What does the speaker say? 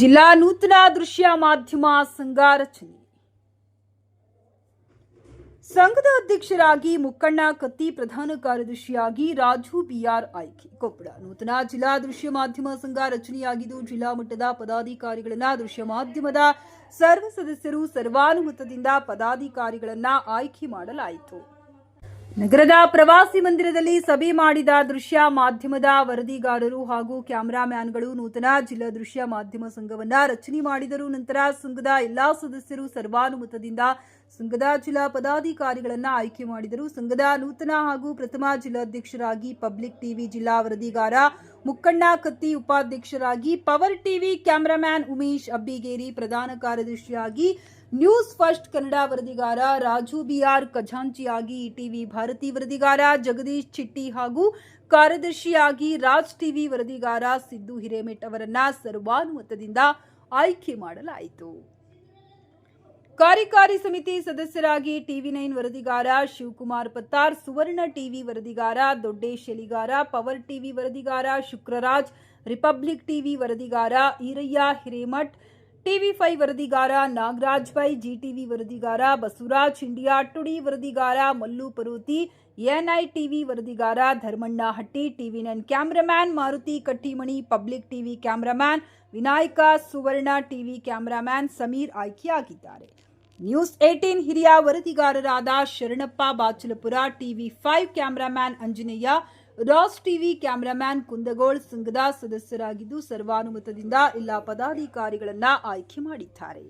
ಜಿಲ್ಲಾ ನೂತನ ದೃಶ್ಯ ಮಾಧ್ಯಮ ಸಂಘ ರಚನೆ. ಸಂಘದ ಅಧ್ಯಕ್ಷರಾಗಿ ಮುಕ್ಕಣ್ಣ ಕತ್ತಿ ಪ್ರಧಾನ ಕಾರ್ಯದರ್ಶಿಯಾಗಿ ರಾಜು ಬಿಆರ್ ಆಯ್ಕೆ. ಕೊಪ್ಪಳ ನೂತನ ಜಿಲ್ಲಾ ದೃಶ್ಯ ಮಾಧ್ಯಮ ಸಂಘ ರಚನೆಯಾಗಿದ್ದು, ಜಿಲ್ಲಾ ಮಟ್ಟದ ಪದಾಧಿಕಾರಿಗಳನ್ನ ದೃಶ್ಯ ಮಾಧ್ಯಮದ ಸರ್ವ ಸದಸ್ಯರು ಸರ್ವಾನುಮತದಿಂದ ಪದಾಧಿಕಾರಿಗಳನ್ನ ಆಯ್ಕೆ ಮಾಡಲಾಯಿತು. ನಗರದ ಪ್ರವಾಸಿ ಮಂದಿರದಲ್ಲಿ ಸಭೆ ಮಾಡಿದ ದೃಶ್ಯ ಮಾಧ್ಯಮದ ವರದಿಗಾರರು ಹಾಗೂ ಕ್ಯಾಮೆರಾಮ್ಯಾನ್ಗಳು ನೂತನ ಜಿಲ್ಲಾ ದೃಶ್ಯ ಮಾಧ್ಯಮ ಸಂಘವನ್ನ ರಚನೆ ಮಾಡಿದರು. ನಂತರ ಸಂಘದ ಎಲ್ಲಾ ಸದಸ್ಯರು ಸರ್ವಾನುಮತದಿಂದ ಸಂಘದ ಜಿಲ್ಲಾ ಪದಾಧಿಕಾರಿಗಳನ್ನು ಆಯ್ಕೆ ಮಾಡಿದರು. ಸಂಘದ ನೂತನ ಹಾಗೂ ಪ್ರಥಮ ಜಿಲ್ಲಾಧ್ಯಕ್ಷರಾಗಿ ಪಬ್ಲಿಕ್ ಟಿವಿ ಜಿಲ್ಲಾ ವರದಿಗಾರ ಮುಕ್ಕಣ್ಣ ಕತ್ತಿ ಉಪಾಧ್ಯಕ್ಷರಾಗಿ, power TV cameraman Umesh Abbigeri ಪ್ರಧಾನ ಕಾರ್ಯದರ್ಶಿಯಾಗಿ, ನ್ಯೂಸ್ ಫಸ್ಟ್ ಕನ್ನಡ ವರದಿಗಾರ ರಾಜು ಬಿಆರ್ ಖಜಾಂಚಿಯಾಗಿ, ಟಿವಿ ಭಾರತಿ ವರದಿಗಾರ ಜಗದೀಶ್ ಚಿಟ್ಟಿ ಹಾಗೂ ಕಾರ್ಯದರ್ಶಿಯಾಗಿ ರಾಜ್ ಟಿವಿ ವರದಿಗಾರ ಸಿದ್ದು ಹಿರೇಮೆಟ್ ಅವರನ್ನ ಸರ್ವಾನುಮತದಿಂದ ಆಯ್ಕೆ ಮಾಡಲಾಯಿತು. ಕಾರ್ಯಕಾರಿ ಸಮಿತಿ ಸದಸ್ಯರಾಗಿ ಟಿವಿ ನೈನ್ ವರದಿಗಾರ ಶಿವಕುಮಾರ್ ಪತ್ತಾರ್, ಸುವರ್ಣ ಟಿವಿ ವರದಿಗಾರ ದೊಡ್ಡೇಶ್ ಎಲಿಗಾರ ಪವರ್ ಟಿವಿ ವರದಿಗಾರ ಶುಕ್ರರಾಜ್, ರಿಪಬ್ಲಿಕ್ ಟಿವಿ ವರದಿಗಾರ ಈರಯ್ಯ ಹಿರೇಮಠ್ ಟಿವಿ ಫೈವ್ ವರದಿಗಾರ ನಾಗರಾಜ್ ಬೈ ಜಿಟಿವಿ ವರದಿಗಾರ ಬಸವರಾಜ್ ಇಂಡಿಯಾ ಟುಡಿ ವರದಿಗಾರ Mallu Paruti, N I TV ವರದಿಗಾರ Dharmanna Hatti, TV nine cameraman Maruti Kattimani, public TV cameraman Vinayaka Suvarna, TV cameraman Sameer ಆಯ್ಕೆಯಾಗಿದ್ದಾರೆ. ನ್ಯೂಸ್ ಏಟೀನ್ ಹಿರಿಯ ವರದಿಗಾರರಾದ Sharanappa Bachalapura, TV five cameraman Anjaneya Raas TV cameraman Kundgol ಸಂಘದ ಸದಸ್ಯರಾಗಿದ್ದು ಸರ್ವಾನುಮತದಿಂದ ಎಲ್ಲಾ ಪದಾಧಿಕಾರಿಗಳನ್ನ ಆಯ್ಕೆ ಮಾಡಿದ್ದಾರೆ.